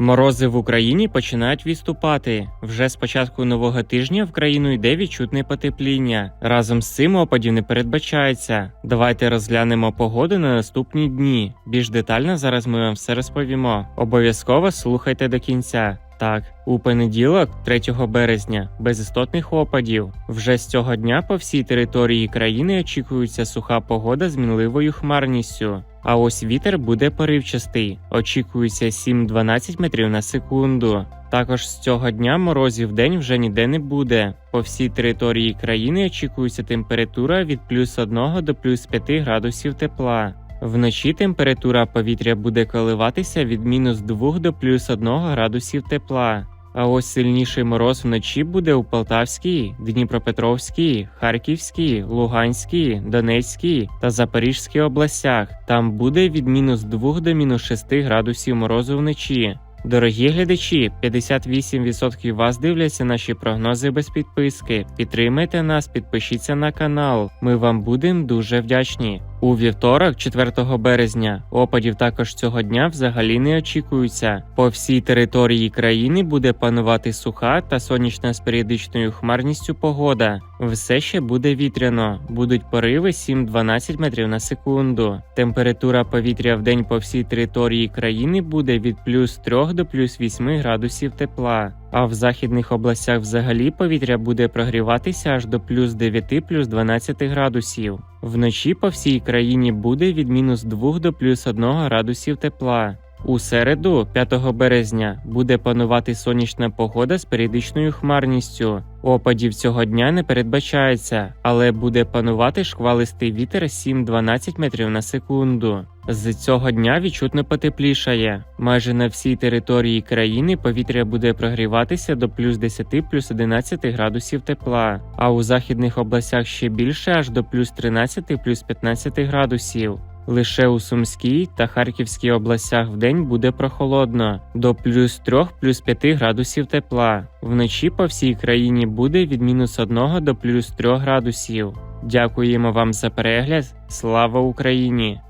Морози в Україні починають відступати. Вже з початку нового тижня в країну йде відчутне потепління. Разом з цим опадів не передбачається. Давайте розглянемо погоду на наступні дні. Більш детально зараз ми вам все розповімо. Обов'язково слухайте до кінця. Так, у понеділок, 3 березня, без істотних опадів. Вже з цього дня по всій території країни очікується суха погода з мінливою хмарністю. А ось вітер буде поривчастий, очікується 7-12 метрів на секунду. Також з цього дня морозів день вже ніде не буде. По всій території країни очікується температура від плюс 1 до плюс 5 градусів тепла. Вночі температура повітря буде коливатися від мінус 2 до плюс 1 градусів тепла. А ось сильніший мороз вночі буде у Полтавській, Дніпропетровській, Харківській, Луганській, Донецькій та Запорізькій областях. Там буде від мінус 2 до мінус 6 градусів морозу вночі. Дорогі глядачі, 58% вас дивляться наші прогнози без підписки. Підтримайте нас, підпишіться на канал. Ми вам будемо дуже вдячні. У вівторок, 4 березня, опадів також цього дня взагалі не очікується. По всій території країни буде панувати суха та сонячна з періодичною хмарністю погода. Все ще буде вітряно, будуть пориви 7-12 метрів на секунду. Температура повітря в день по всій території країни буде від плюс 3 до плюс 8 градусів тепла. А в західних областях взагалі повітря буде прогріватися аж до плюс 9 плюс 12 градусів. Вночі по всій країні буде від мінус 2 до плюс 1 градусів тепла. У середу, 5 березня, буде панувати сонячна погода з періодичною хмарністю. Опадів цього дня не передбачається, але буде панувати шквалистий вітер 7-12 метрів на секунду. З цього дня відчутно потеплішає. Майже на всій території країни повітря буде прогріватися до плюс 10 плюс 11 градусів тепла, а у західних областях ще більше аж до плюс 13 плюс 15 градусів. Лише у Сумській та Харківській областях вдень буде прохолодно до плюс 3 плюс 5 градусів тепла. Вночі по всій країні буде від мінус 1 до плюс 3 градусів. Дякуємо вам за перегляд. Слава Україні!